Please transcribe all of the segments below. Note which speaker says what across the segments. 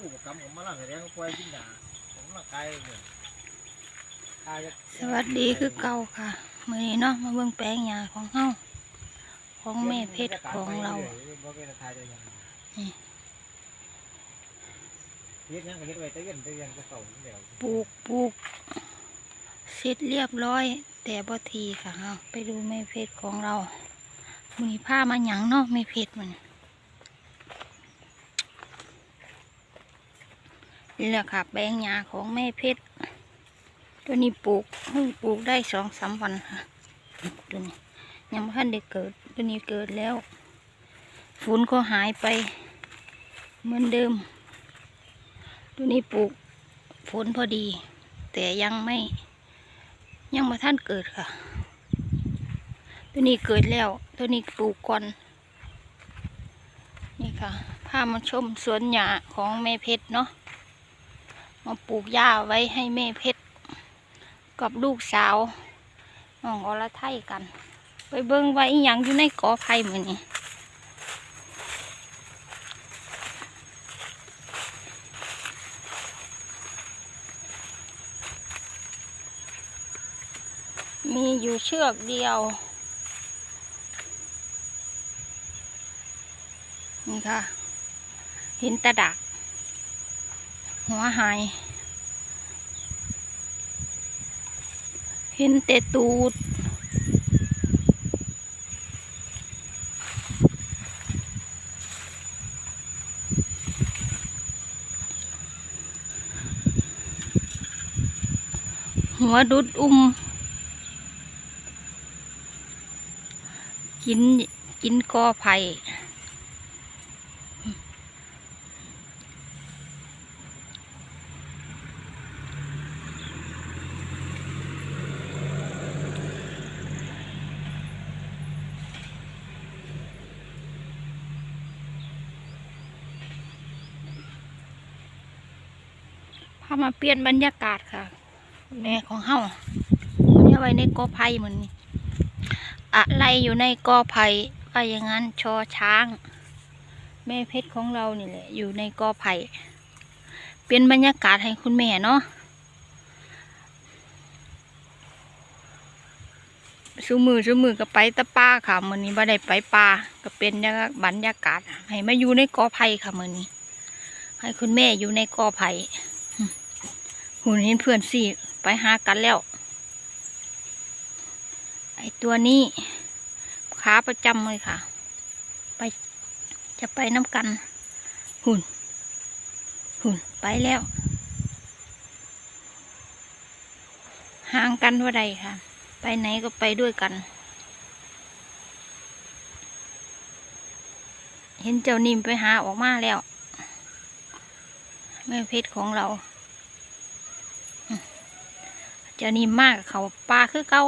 Speaker 1: ผู้ประกำของมาล่างแสดงว่าปล่อยกินหญ้าของร่างกายเนี่ย
Speaker 2: สวัสดีคือเก่าค่ะมื้อนี้เนาะมาเบิ่งแปลงหญ้าของเฮาของแม่เพชรของเรา
Speaker 1: ป
Speaker 2: ลูกปลูกเสร็จเรียบร้อย แต่บ่ทีค่ะเฮาไปดูแม่เพชรของเรามีผ้ามาหยังเนาะแม่เพชรมัน นี่แหละค่ะ แปลงหญ้าของแม่เพชร ตัวนี้ปลูกเพิ่งปลูกได้สองสามวันค่ะตัวนี้ยังไม่ทันได้เกิด ตัวนี้เกิดแล้ว ฝุ่นก็หายไป เหมือนเดิม ตัวนี้ปลูกฝนพอดี แต่ยังไม่ ยังมาท่านเกิดค่ะ ตัวนี้เกิดแล้ว ตัวนี้ปลูกก่อน นี่ค่ะพามาชมสวนหญ้าของแม่เพชรเนาะ มาปลูกหญ้าไว้ให้แม่เพชร กับลูกสาวน้องอรไทยกัน ไปเบิ้งไว้อหย่างอยู่ในกอไผ่เหมือนนี้มีอยู่เชือกเดียว นี่ค่ะห็นตะดัก หัวหาย เห็นแต่ตูดหัวดุดอุ้ม กินกินกอไผ่ พามาเปลี่ยนบรรยากาศค่ะแม่ของเฮาเนี่ยไว้ในกอไผ่เหมือนนี้อะไรอยู่ในกอไผ่ว่าอย่างนั้นชอช้าง แม่เพชรของเรานี่แหละอยู่ในกอไผ่เปลี่ยนบรรยากาศให้คุณแม่เนาะสูมือสูมือก็ไปตะป้าค่ะมือนี้บ่ได้ไปป่าก็เป็นบรรยากาศให้มาอยู่ในกอไผ่ค่ะมือนี้ ให้คุณแม่อยู่ในกอไผ่ หุ่นเห็นเพื่อนสี่ไปหากันแล้ว ไอตัวนี้ขาประจำเลยค่ะ ไปจะไปน้ำกัน หุ่น หุ่นไปแล้วห่างกันว่าใดค่ะ ไปไหนก็ไปด้วยกัน เห็นเจ้านิ่มไปหาออกมาแล้ว แม่เพชรของเรา เจ้านี่มากเขาปลาคือเก่า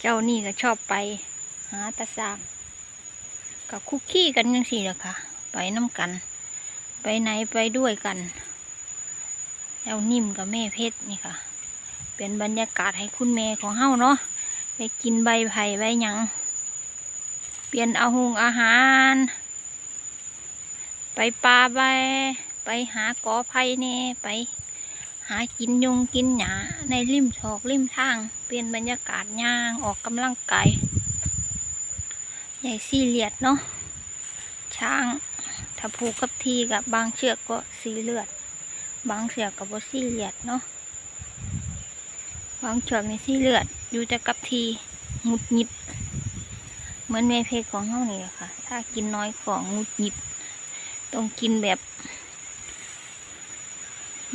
Speaker 2: เจ้านี่ก็ชอบไปหาตาสามกับคุกกี้กันยังสี่ละค่ะ ไปน้ำกัน ไปไหนไปด้วยกันเจ้านิ่มกับแม่เพชรนี่ค่ะ เป็นบรรยากาศให้คุณแม่ของเฮาเนาะไปกินใบไผ่ใบหยังเปลี่ยนเอาหุงอาหาร ไปปลาไปไปหากอไผ่เน่ไป หากินยุงกินหยาในริมถอกริมทาง เปลี่ยนบรรยากาศย่างออกกำลังกายใหญ่สี่เหลียดเนาะช้างถ้าผูกกับทีกับบางเชือกก็สีเลือด บางเชือกกับว่าสีเหลียดเนาะบางเชือกมีสีเลือดอยู่แต่กับทีหงุดหงิด เหมือนแม่เพกของเฮานี่แหละค่ะ ถ้ากินน้อยของงุดหงิด ต้องกินแบบ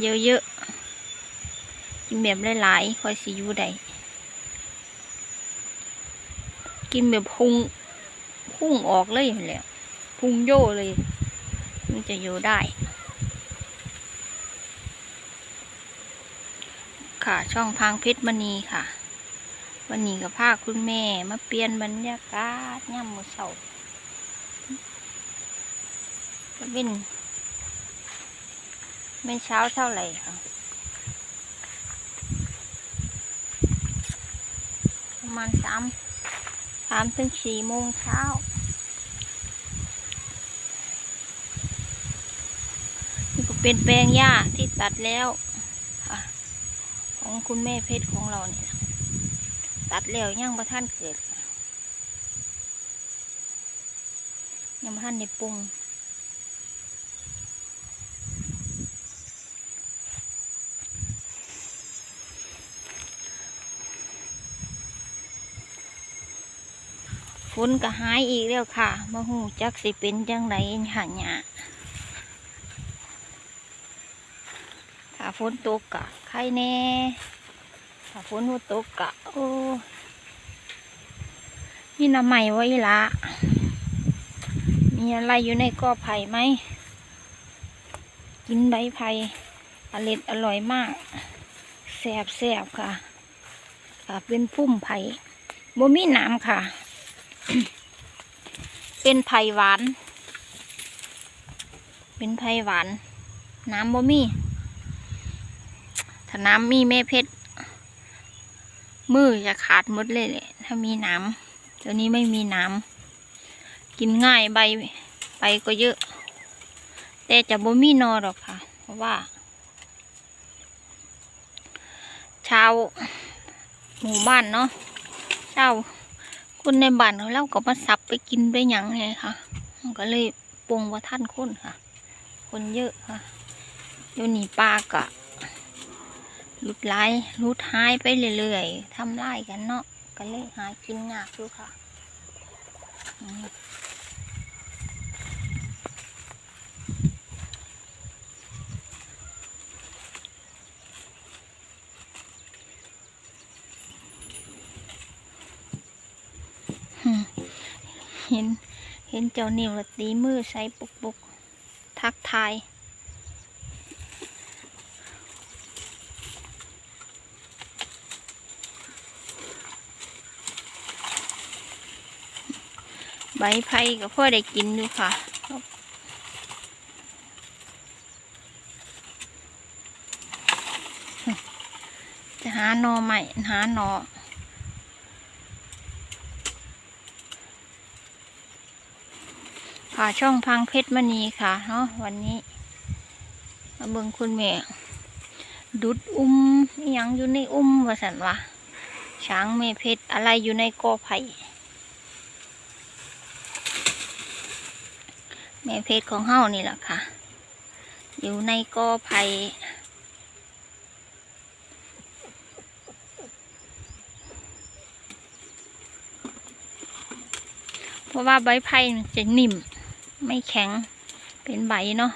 Speaker 2: เยอะๆ กินแบบหลายๆ ค่อยสิอยู่ได้ กินแบบพุงพุ่งออกเลยแหล้วพุงโย่เลย มันจะอยู่ได้ ค่ะ ช่องทางเพชรมณีค่ะ วันนี้กับพาคุณแม่ มาเปลี่ยนบรรยากาศย่ำมือเสา ก็เป็นเช้าเท่าไหร่ค่ะประมาณสามสามถึงสี่โมงเช้า นี่ก็เป็นแปลงหญ้าที่ตัดแล้วของคุณแม่เพชรของเราเนี่ย ตัดแล้วยังประท่านเกิดยังประท่านในปรุง นก็หายอีกแล้วค่ะมาหูจักสิเป็นจังไรหาหยถ้าฝนตกกะใครแน่ ถ้าฝนตกกะโอ้มีน้ำใหม่ไว้ละมีอะไรอยู่ในกอไผ่ไหม กินใบไผ่อร่อยอร่อยมากแสบแสบค่ะ ค่ะ เป็นพุ่มไผ่บ่มีน้ำค่ะ เป็นไผ่หวาน เป็นไผ่หวาน น้ำบ่มี ถ้าน้ำมีแม่เพชร มือจะขาดมดเลยแหละ ถ้ามีน้ำตัวนี้ไม่มีน้ำ กินง่ายใบ ใบก็เยอะ แต่จะบ่มีนอหรอกค่ะ เพราะว่า ชาวหมู่บ้านเนาะ ชาว คนในบ้านเขาเล่าก็มาสับไปกินไปหยังไงค่ะมันก็เลยปรุงว่าท่านคนค่ะ คนเยอะค่ะเดี๋ยวนี้ปลากะหลุดไล่หลุดหายไปเรื่อยๆทำลายกันเนาะก็เลยหากินยากดูค่ะ เห็น เห็นเจ้านิ่วละตีมือใส่ปุกปุกทักทายใบไผ่ก็พ่อได้กินดูค่ะ จะหาหนอใหม่หาหนอ ค่ะช่องพังเพชรมณีค่ะเนาะวันนี้มาเบิ่งคุณแม่ ดุดอุ้มยังอยู่ในอุ้มว่าสันวะช้างแม่เพชรอะไรอยู่ในกอไผ่แม่เพชรของเฮานี่แหละค่ะ อยู่ในกอไผ่เพราะว่าใบไผ่มันจะนิ่ม ไม่แข็งเป็นใบเนาะ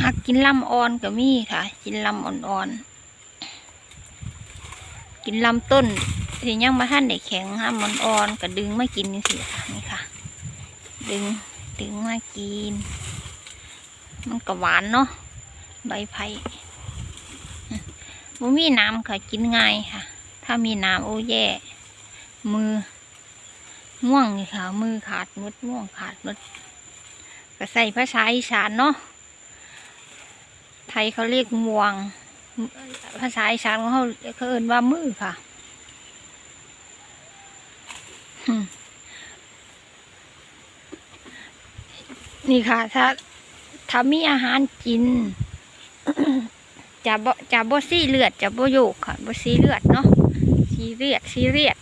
Speaker 2: หักกินลำอ่อนก็มีค่ะ กินลำอ่อนๆกินลำต้นที่ยังมาท่านได้แข็งลำอ่อนๆก็ดึงมากินนี่สิค่ะนี่ค่ะ ดึงดึงมากิน มันก็หวานเนาะใบไผ่บ่มีน้ำค่ะกินง่ายค่ะ ถ้ามีน้ำโอ้แย่ มือม่วงค่ะ มือขาดมดม่วงขาดมดก็ใส่ภาษาอีสานเนาะไทยเขาเรียกงวง ภาษาอีสานของเขาเขาเอิ้นว่ามือค่ะนี่ค่ะ ถ้า ถ้ามีอาหารกินจะบ่จะบ่ซีเลือดจะบ่โยกค่ะบ่ซีเลือดเนาะซีเรียดซีเรียด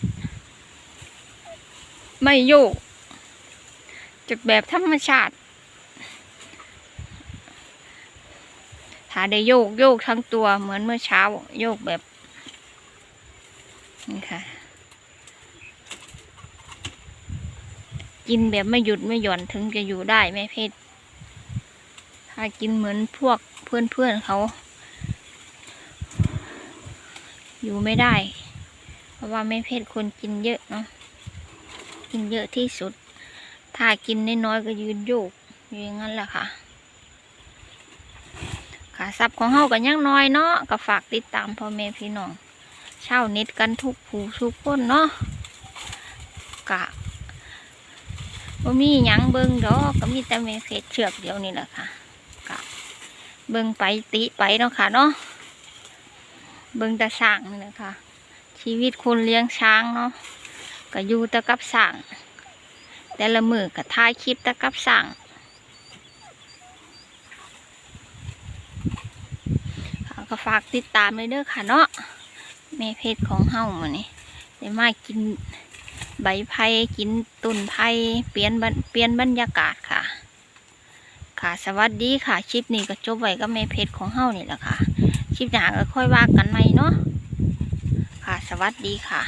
Speaker 2: ไม่โยกจากแบบธรรมชาติถ้าได้โยกโยกทั้งตัวเหมือนเมื่อเช้า โยกแบบนี่ค่ะกินแบบไม่หยุดไม่หย่อนถึงจะอยู่ได้แม่เพชร ถ้ากินเหมือนพวกเพื่อนเพื่อนๆเขา อยู่ไม่ได้ เพราะว่าไม่เพศคนกินเยอะเนาะกินเยอะที่สุด ถ้ากินน้อยๆก็ยืนโยกอย่างนั้นแหละค่ะค่ะซับของเฮากันยังน้อยเนาะก็ฝากติดตามพ่อแม่พี่น้องเช่าน็ตกันทุกผู้ทุกคนเนาะกะบ่มีหยังเบิ่งดอกก็มีแต่แม่เพชรเชือกเดียวนี่แหละค่ะ เบิ่งไปติไปเนาะค่ะเนาะเบิ่งแต่ช้างนี่แหละค่ะชีวิตคนเลี้ยงช้างเนาะก็อยู่แต่กับช้างแต่ละมือก็ถ่ายคลิปแต่กับช้างค่ะก็ฝากติดตามเลยเด้อค่ะเนาะแม่เพชรของเฮามานี่ได้มากินใบไผ่กินตุ่นไผ่เปลี่ยนเปลี่ยนบรรยากาศค่ะ ค่ะ สวัสดีค่ะคลิปนี้ก็จบไว้กับแม่เพชรของเฮานี่แหละค่ะคลิปหน้าก็ค่อยว่ากันใหม่เนาะค่ะ สวัสดีค่ะ